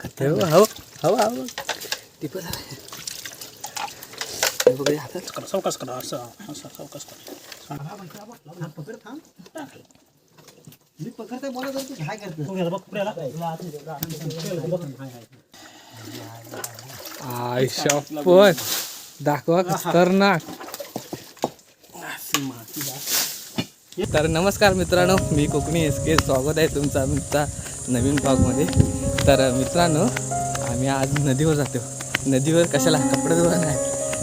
हवा टिपत आहे बघूया हातात करा असं असं सावकाश करा. मी पकडते बोलत होतो काय करतो पुण्याला बघ पुण्याला. आय शपथ दाखवा खतरनाक. तर नमस्कार मित्रांनो मी कोकणी एस के स्वागत आहे तुमचं आमचा नवीन ब्लॉगमध्ये. तर मित्रांनो आम्ही आज नदीवर जातो. नदीवर कशाला? कपडे धुवा नाही.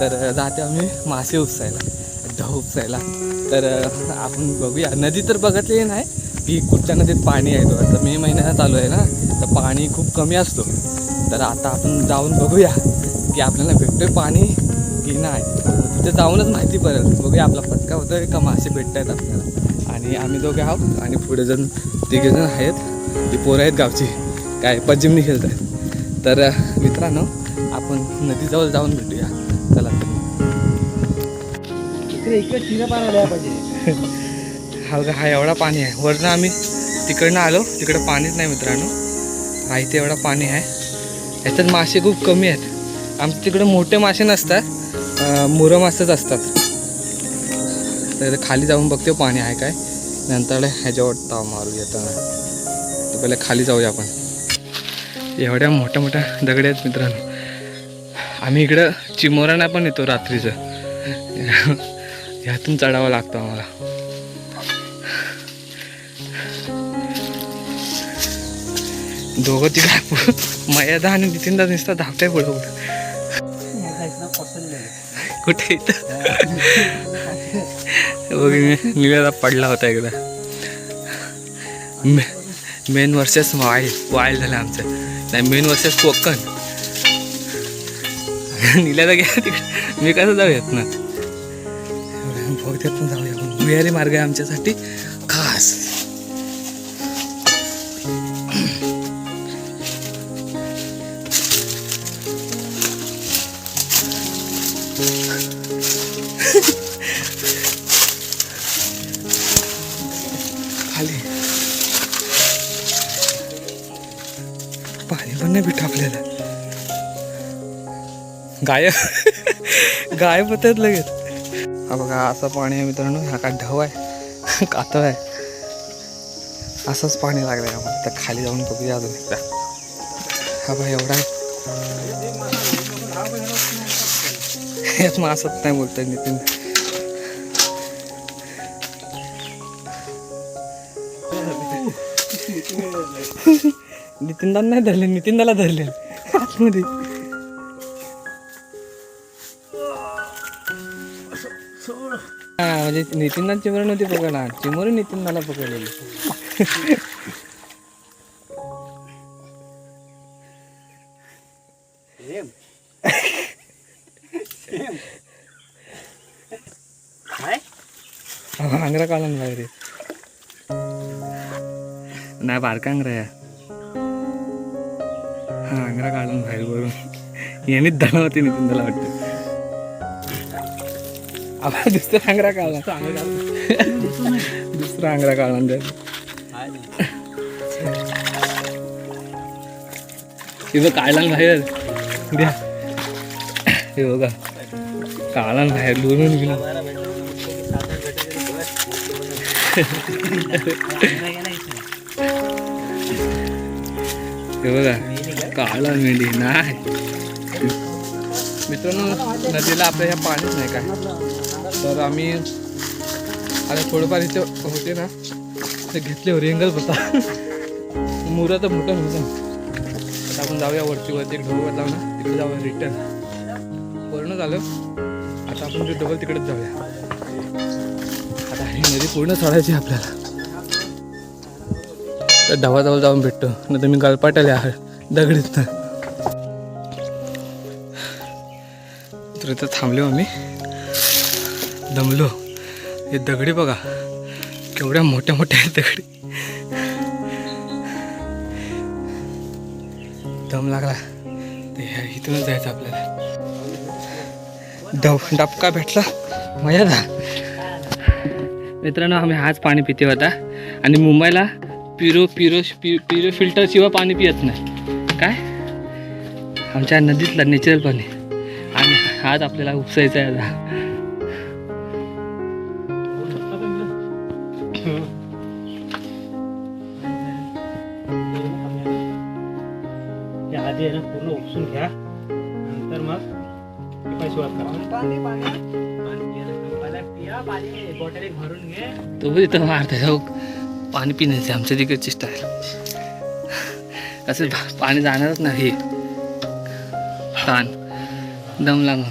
तर जातो आम्ही मासे उपसायला ढव उपसायला. तर आपण बघूया. नदी तर बघितली नाही. की कुठच्या नदीत पाणी आहे तो आता मे महिन्याला चालू आहे ना. तर पाणी खूप कमी असतो. तर आता आपण जाऊन बघूया की आपल्याला भेटतोय पाणी की नाही. तिथे जाऊनच माहिती पडेल. बघूया आपला पत्का होतोय का मासे भेटत आहेत आपल्याला. आणि आम्ही दोघे आहोत आणि पुढे जण तिघे जण आहेत. ती पोरं आहेत गावची. काय पजिमनी खेळत आहेत तर मित्रांनो आपण नदीजवळ जाऊन भेटूया. चला इकडे पाहिजे. हा बघा हा एवढा पाणी आहे. वरनं आम्ही तिकडनं आलो. तिकडं पाणीच नाही मित्रांनो. हा इथे एवढा पाणी आहे. ह्याच्यात मासे खूप कमी आहेत. आमच्या तिकडे मोठे मासे नसतात. मुरं मासेच असतात. तर खाली जाऊन बघतो पाणी आहे काय. नंतर ह्याच्यावर ताव मारू येताना तर पहिले खाली जाऊया आपण. एवढ्या मोठ्या मोठ्या दगड आहेत मित्रांनो. आम्ही इकडं चिमोरांना पण येतो रात्रीचं. ह्यातून चढावं लागतं आम्हाला. दोघं तिकडे मयादा आणि नितीनदा नुसता धावताय पुढं पुढं. कुठे इथं? मी निवेदा पडला होता एकदा. मेन वर्सेस वाईल वाईल झालं आमचं. नाही मेन वर्सेस कोकण. निल्यादा घ्या तिकडे. मी कसं जाऊयात ना जाऊया. आपण भुयारी मार्ग आहे आमच्यासाठी. खास. पाणी पण नाही भेट आपल्याला गाय गायब होतात लगेच. हा बघा असं पाणी आहे मित्रांनो. हा का ढव आहे? कातळ आहे. असंच पाणी लागलंय आम्हाला. तर खाली जाऊन बघूया अजून एकदा. हा बघा एवढा आहे. यात मग असंच नाही बोलतोय नितीन नितीनदा नाही धरले नितीनदाला धरले. आतमध्ये. हा म्हणजे नितीनदा चिमर नव्हती पकडणार चिमर नितीनदाला पकडलेली. आंग्रा काढला ना बाहेर नाही बारका या हा आंग्रा काढला ना बाहेर वरून यांनीच धना होती नितीनदाला वाटतं आम्हाला दुसरा आंग्रा काढला दुसरा आंग्रा काढला ना त्यात. इथं काढला ना बाहेर द्या हे बघा काढला ना बाहेर लोणून गेला हे बघा काळा मेंढी नाही मित्रांनो नदीला आपल्या ह्या पाणीच नाही काय. तर आम्ही आता थोडंफार इथे होते ना ते घेतले हो रेंगल होता. मुरा तर मोठं होतं आता आपण जाऊया वरती वरती एक ढोबळ जाऊ ना तिकडे जाऊया रिटर्न पूर्ण झालं. आता आपण ते डबल तिकडेच जाऊया. आता ही नदी पूर्ण चढायची आहे आपल्याला. तर ढवाजवळ जाऊन भेटतो. नाही तर मी गलपाटाले आहे. दगडीत. तर इथं थांबलो आम्ही. दमलो. हे दगडी बघा. केवढ्या मोठ्या मोठ्या आहेत दगडी. दम लागला. ते ह्या- इथूनच जायचं आपल्याला. डब डबका भेटला. मजा जा मित्रांनो आम्ही हाच पाणी पिते होता आणि मुंबईला पिरो पिरो पि- पिरो फिल्टरशिवाय पाणी पियत नाही. काय? आमच्या नदीतला नॅचरल पाणी. आणि आज आपल्याला उपसायचं आहे आता. या आधी आहे ना पूर्ण उपसून घ्या. नंतर मग तो इथं मारते हो. पाणी पिण्याचे आमच्या तिकडची स्टाईल असं भा- पाणी जाणारच नाही. ताण. दम लागून.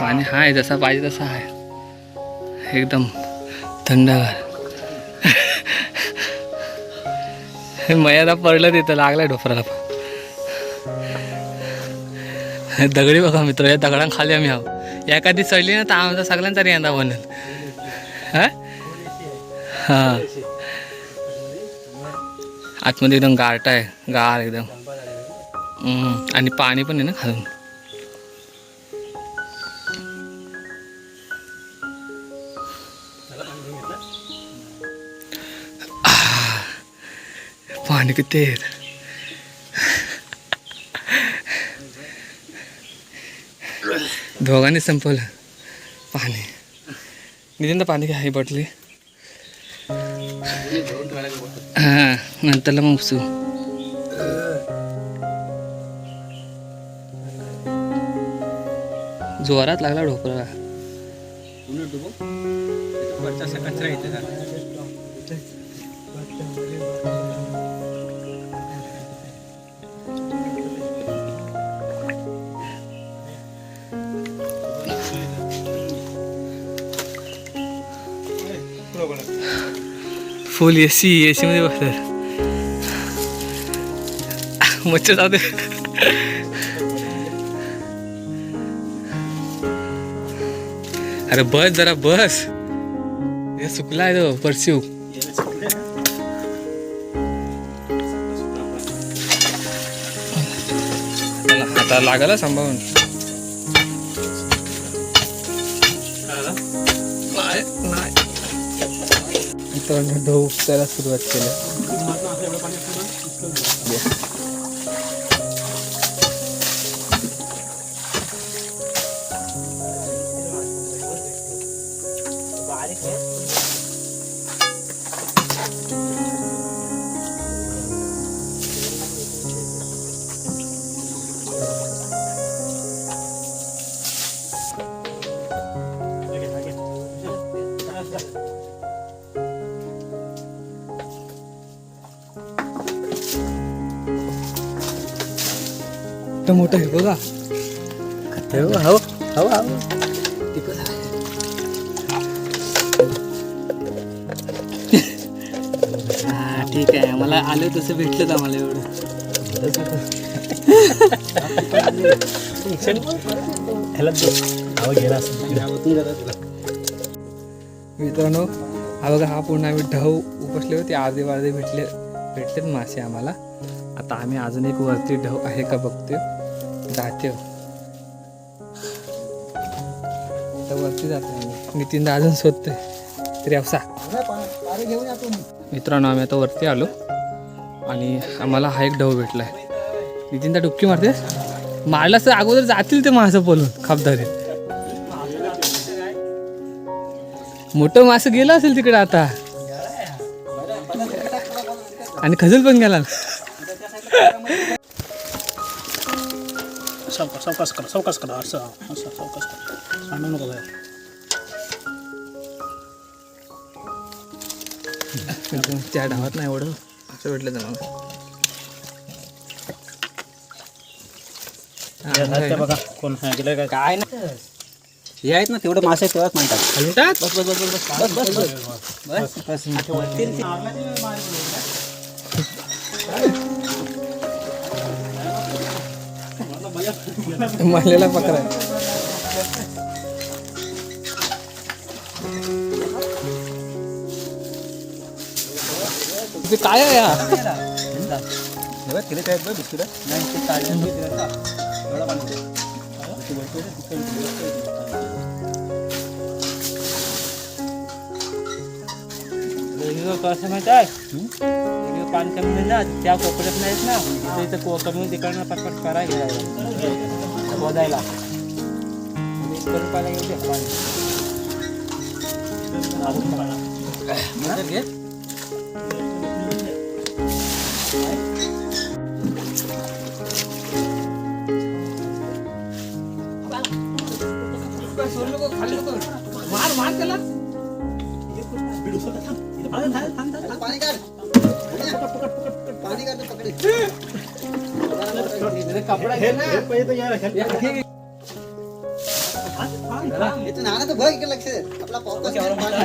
पाणी आहे जसा पाहिजे तसा आहे एकदम थंडगार. हे मयाला पडलं तिथं लागलं डोफराला हे दगडी बघा मित्र या दगडांखाली आम्ही आहो एखादी चढली ना तर आमचा सगळ्यांचा यंदा बनेल. हा? हां. आतमध्ये एकदम गारटा आहे गार एकदम. आणि पाणी पण आहे ना खालून. पाणी किती आहे? दोघांनी संपवलं पाणी. नितीन तर पाणी घ्या ही बॉटली. हां नंतरला मग उपसू. जोरात लागला ढोकळा कचरा येते फुल ए सी ए सी मध्ये बसतात मच्छर जाऊ दे. अरे बस जरा बस. हे सुकला आहे तो परस्यू आता लागला सांभाळून मित्रांनो ढो उपसायला सुरुवात केली. तर मोठं आहे बघा. हो हो हो ठीक आहे. आम्हाला आलं तसं भेटलंच आम्हाला एवढं. ह्याला मित्रांनो हा बघा हा पूर्ण आम्ही ढव उपसले होते. अर्धे वार्धे भेटले भेटलेत मासे आम्हाला. आता आम्ही अजून एक वरती ढव आहे का बघतोय. जाते. आता वरती जातो आम्ही. नितीनदा अजून शोधतोय. तरी अवसा मित्रांनो आम्ही आता वरती आलो. आणि आम्हाला हा एक ढव आहे नितीनदा डुबकी मारते. मारला तर अगोदर जातील ते मासं बोलून खबदारी मोठं मासं गेलं असेल तिकडे आता. आणि खजल पण गेला. सावकाश करा सावकाश करा असं असं सावकाश करा सांडू नका बाहेर त्या ढावात नाही एवढं असं भेटलं तर मला बघा कोण गेलं काय काय ना हे आहेत ना तेवढं मासे तेव्हाच म्हणतात खालून टाक बस बस बस बस बस बस बस बस महिलेला पकडाय ते काय आहे या? तिथे काय बिस्किट? नाही ते कसं माहिती आहे? पाणी कमी नाही ना त्या कोपऱ्यात नाहीत ना. तिथे इथं को- कमी तिकडनं पटपट इकडून पाहिला येऊ दे पाणी घे मार मार त्याला. पाणी काढ. पाणी काढ पकडे कपडा घे ना. नाणं तर बघ इकडे लक्ष दे. आपला पावकाश पाणी.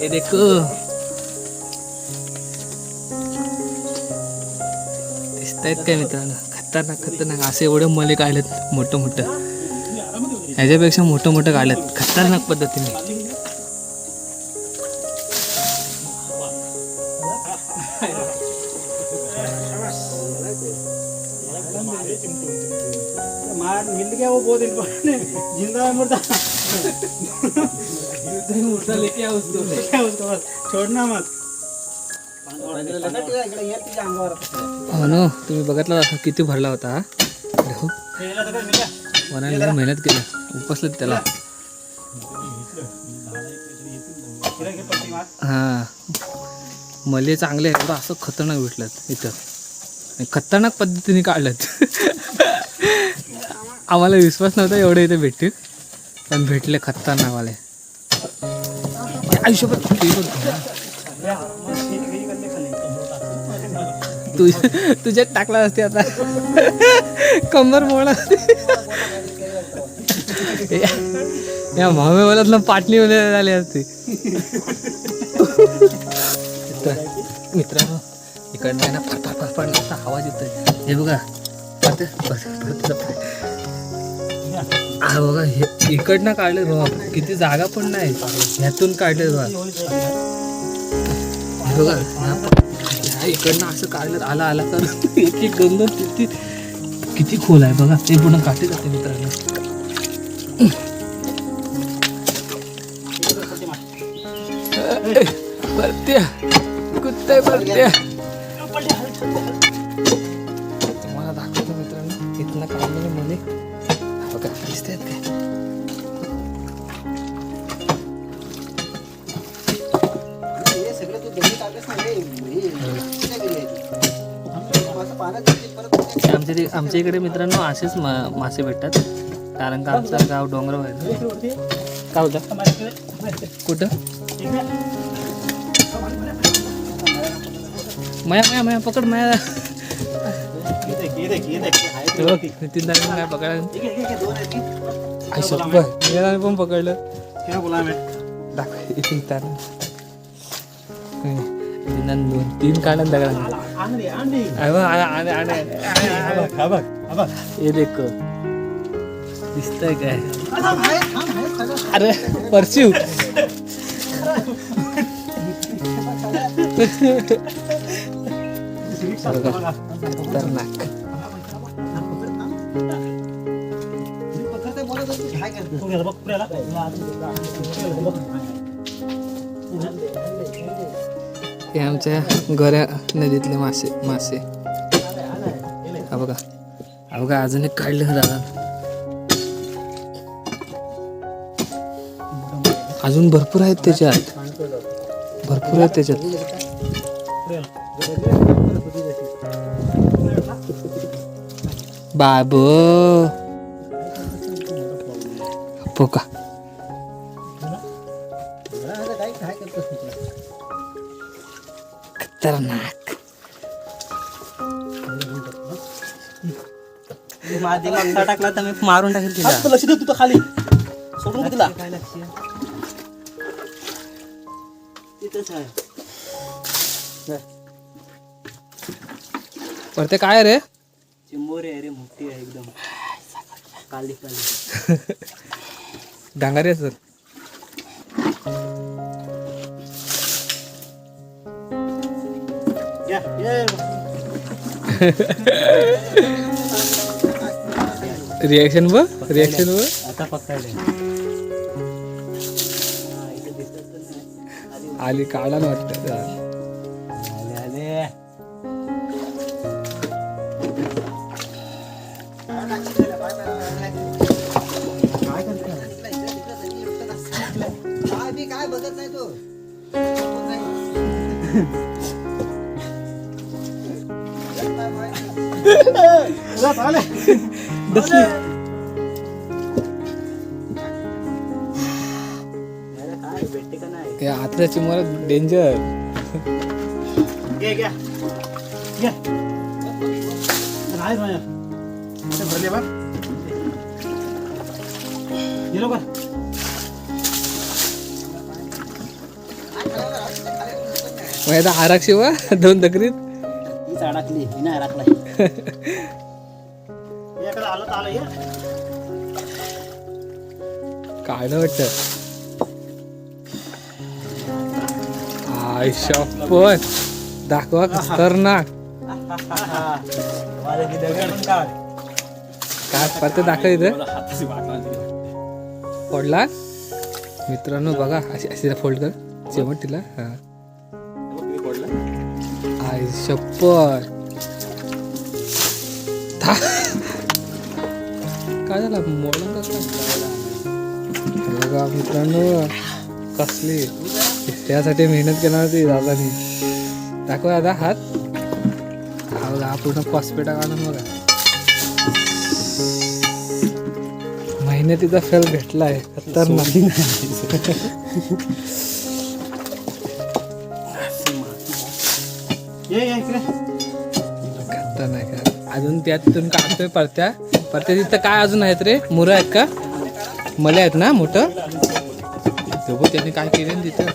हे देखो. दिसतायत काय मित्रांनो? खतरनाक खतरनाक. असे एवढे मले काढलेत मोठं मोठं. ह्याच्यापेक्षा मोठं मोठं काढलेत. खतरनाक पद्धतीने. मार मिल गया वो बहुत इम्पोर्टेंट जिंदा उसको बस छोड़ना मत हो ना तुम्ही बघितला असं किती भरला होता हा? वनाने मेहनत केली. उपसलं त्याला. हा. मले चांगले एवढं असं खतरनाक भेटलं इथं. खतरनाक पद्धतीने काढलं आम्हाला विश्वास नव्हता एवढं इथे भेटतील. पण भेटले खतरनाक वाले आयुष्यभर तुझ तुझ्यात टाकला असते आता. कंबर मोडा. या महामेवाल्यातलं पाटणी झाली असते. मित्रांनो इकडनं आहे ना फरफर फरफर आवाज येतोय. हे बघा बस बस. हा बघा हे इकडनं काढले बघा किती जागा पण नाही. ह्यातून काढले बघा हे बघा ह्या इकडनं असं काढलं आला आला तर एक एक दोन दोन किती खोल आहे बघा. ते पूर्ण काटे जाते मित्रांनो. परत्या कुत्ते परत्या बघा दिसत आहेत काय हे सगळं तू दगडी काढलेस ना हे हे कुठे गेली आहे ती? असं पाण्यात गेली, परत कुठे आमच्या ते- आमच्या इकडे मित्रांनो असेच मा- मासे भेटतात. कारण का आमचं गाव डोंगरावर आहे ना. काय होतं. कुठं? माया माया माया पकड माया. नितीन दादा काय पकडायला ठीक नितीन पण पकडलं. दाखव दोन तीन काढलं दगडा हे देख. दिसतंय काय? अरे परशिव. खतरनाक हे आमच्या गऱ्या नदीतले मासे मासे. हा बघा. हा बघा अजून एक काढले दादा. अजून भरपूर आहेत त्याच्यात. भरपूर आहेत त्याच्यात. बाब पोका खतरनाक माझी टाकला तर मी मारून टाकेल हात तर खाली सोडून तिला काय ते काय रे? चिंबोरी आहे रे मोठी आहे एकदम काली काली डांगारी असत या, ये. रिॲक्शन बघ रिॲक्शन बघ आता पकडले हा, इथे दिसत तर नाही. आली काढायला वाटतं हे आतल्या चिमोर डेंजर भरले बा. गेलो का? आराक्षी वा दोन हीच अडकली नाही एखादं आलं काय वाटत. आय शपथ दाखवा खतरनाक. काय परत दाखव इथं. फोडला मित्रांनो बघा अशी अशी फोल्ड कर. जेवण तिला हा. आय शपथ था. काय झालं? का? हे बघा मित्रांनो कसली? त्यासाठी मेहनत करणार ती दादानी. दाखव दादा हात. हा पूर्ण कॉस्पेटा काढून बघा. मेहनतीचा फल भेटलाय. खतरनाक ये ये इकडे. खतरनाक आहे. अजून त्यातून काढतोय परत्या. परत्या तिथं काय अजून आहेत रे? मुरं आहेत का? मले आहेत ना मोठं? बघू त्यांनी काय केलं ना तिथं.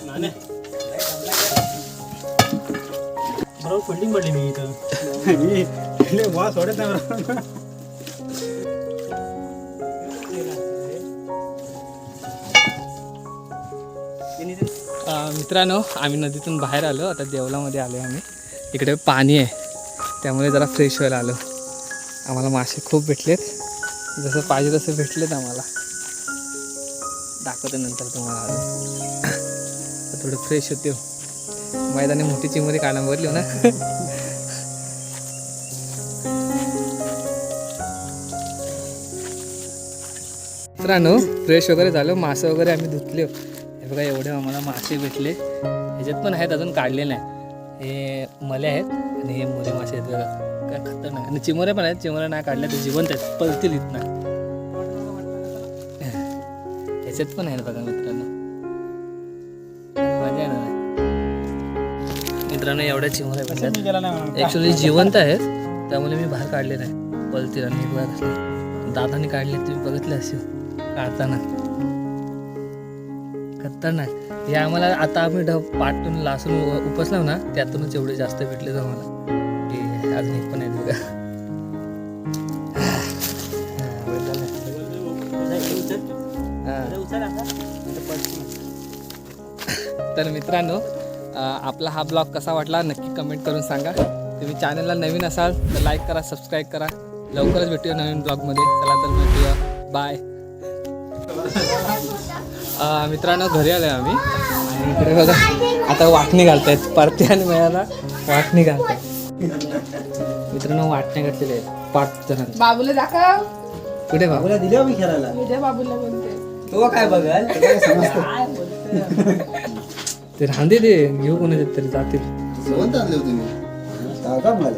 मित्रांनो आम्ही नदीतून बाहेर आलो. आता देवलामध्ये आलो आम्ही. इकडे पाणी आहे. त्यामुळे जरा फ्रेश व्हायला आलो. आम्हाला मासे खूप भेटलेत. जसं पाहिजे तसं भेटलेत आम्हाला. दाखवते नंतर तुम्हाला अजून. थोडं फ्रेश होते हो. मैदानी मोठी चिमरी काढा हो ना. मित्रांनो फ्रेश वगैरे झालो हो. मासे वगैरे आम्ही धुतले हो. हे. बघा एवढे आम्हाला मासे भेटले. ह्याच्यात पण आहेत अजून काढले नाही. हे मले आहेत आणि हे मुले मासे आहेत बघा. तर नाही. आणि चिमोऱ्या पण आहेत. चिमोऱ्या नाही काढल्या ते जिवंत आहेत. पळतील इथं ह्याच्यात पण आहेत बघा मित्रांनो. मजा येणार आहे. मित्रांनो एवढ्या चिमोऱ्या भेटल्यात मी ॲक्च्युली जिवंत आहेत. त्यामुळे मी बाहेर काढले नाही. पलतील आणि दादाने काढले तुम्ही बघितले असेल. काढताना. खतरनाक. हे आम्हाला आता आम्ही ढ पाटून लासून उ- उपसलो ना त्यातूनच एवढे जास्त भेटले आम्हाला अजून एक पण आहेत बघा. तर मित्रांनो आपला हा ब्लॉग कसा वाटला नक्की कमेंट करून सांगा. तुम्ही चॅनलला नवीन असाल तर लाईक करा सबस्क्राईब करा. लवकरच भेटूया नवीन ब्लॉगमध्ये. चला तर भेटूया. बाय मित्रांनो घरी आलो आम्ही. आणि इकडे बघा आता वाटणी घालतायत. परती आणि मिळाला वाटणी घालतायत. मित्रांनो वाटणे घातलेले आहेत. पाच जणांचे. बाबूला दाखव. कुठे बाबा बाबूला दिले हो मी खेळायला. उद्या बाबूला बोलते. तो काय बघाल? ते राहते ते घेऊ कोणाचे तरी जातील. जेवण आणले तुम्ही मला.